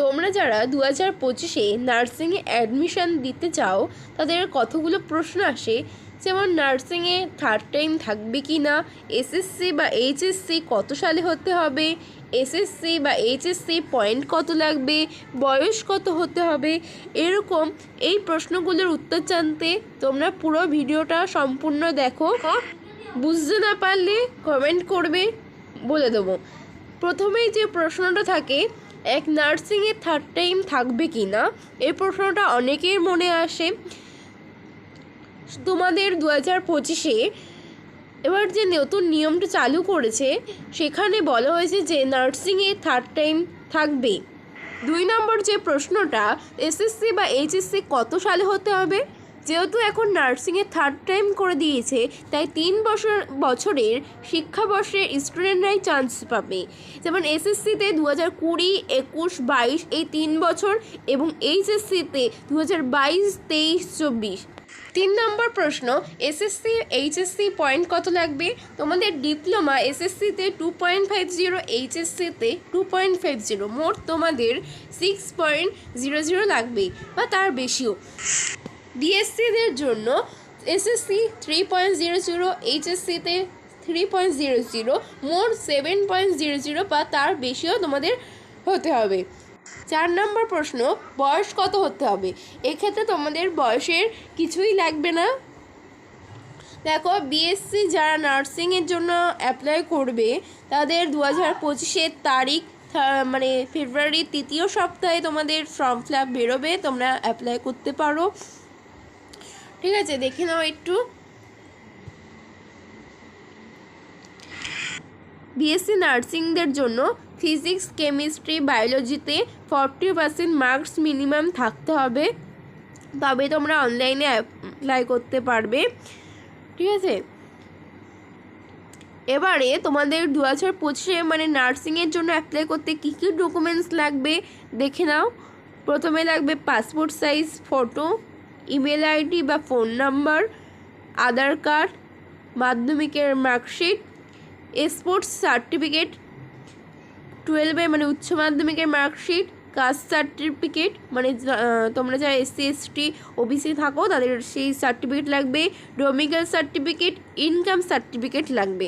তোমরা যারা দু হাজার পঁচিশে নার্সিংয়ে অ্যাডমিশন দিতে চাও, তাদের কতগুলো প্রশ্ন আসে? যেমন, নার্সিংয়ে থার্ড টাইম থাকবে কি না? এসএসসি বা এইচএসসি কত সালে হতে হবে? এসএসসি বা এইচএসসি পয়েন্ট কত লাগবে? বয়স কত হতে হবে? এরকম এই প্রশ্নগুলোর উত্তর জানতে তোমরা পুরো ভিডিওটা সম্পূর্ণ দেখো। বুঝতে না পারলে কমেন্ট করবে বলে দেবো। প্রথমেই যে প্রশ্নটা থাকে এক নার্সিংয়ে থার্ড টাইম থাকবে কি না, এই প্রশ্নটা অনেকের মনে আসে। তোমাদের দু হাজার পঁচিশে এবার যে নতুন নিয়মটা চালু করেছে, সেখানে বলা হয়েছে যে নার্সিংয়ে থার্ড টাইম থাকবে। দুই নম্বর যে প্রশ্নটা, এসএসসি বা এইচএসসি কত সালে হতে হবে? যেহেতু এখন নার্সিংয়ে থার্ড টাইম করে দিয়েছে, তাই তিন বছর বছরের শিক্ষাবর্ষের স্টুডেন্টরাই চান্স পাবে। যেমন এসএসসিতে দু হাজার কুড়ি, একুশ, বাইশ এই তিন বছর এবং এইচএসসিতে দু হাজার বাইশ, তেইশ, চব্বিশ। তিন নম্বর প্রশ্ন, এসএসসি, এইচএসসি পয়েন্ট কত লাগবে? তোমাদের ডিপ্লোমা এসএসসিতে টু পয়েন্ট ফাইভ জিরো এইচএসসিতে টু পয়েন্ট ফাইভ জিরো মোট তোমাদের সিক্স পয়েন্ট জিরো জিরো লাগবে বা তার বেশিও। ডিএসসিদের জন্য SSC three point zero zero এইচএসসিতে three point zero zero মোট সেভেন পয়েন্ট জিরো জিরো বা তার বেশিও তোমাদের হতে হবে। চার নম্বর প্রশ্ন, বয়স কত হতে হবে? এক্ষেত্রে তোমাদের বয়সের কিছুই লাগবে না। দেখো বিএসসি যারা নার্সিংয়ের জন্য অ্যাপ্লাই করবে, তাদের দু হাজার পঁচিশের তারিখ মানে ফেব্রুয়ারির তৃতীয় সপ্তাহে তোমাদের ফর্ম ফিল বেরোবে, তোমরা অ্যাপ্লাই করতে পারো। ঠিক আছে, দেখে নাও একটু। বিএসসি নার্সিংদের জন্য ফিজিক্স, কেমিস্ট্রি, বায়োলজিতে ফর্টি পার্সেন্ট মার্কস মিনিমাম থাকতে হবে। তবে তোমরা অনলাইনে অ্যাপ্লাই করতে পারবে। ঠিক আছে? এবারে তোমাদের দু হাজার পঁচিশে মানে নার্সিংয়ের জন্য অ্যাপ্লাই করতে কী কী ডকুমেন্টস লাগবে, দেখে নাও। প্রথমে লাগবে passport size photo email ID বা ফোন নাম্বার, আধার কার্ড, মাধ্যমিকের মার্কশিট, স্পোর্টস সার্টিফিকেট, টুয়েলভে মানে উচ্চ মাধ্যমিকের মার্কশিট, কাস্ট সার্টিফিকেট মানে তোমরা যারা এসসি, এসটি, ওবিসি থাকো, তাদের সেই সার্টিফিকেট লাগবে। ডোমিক্যাল সার্টিফিকেট, ইনকাম সার্টিফিকেট লাগবে।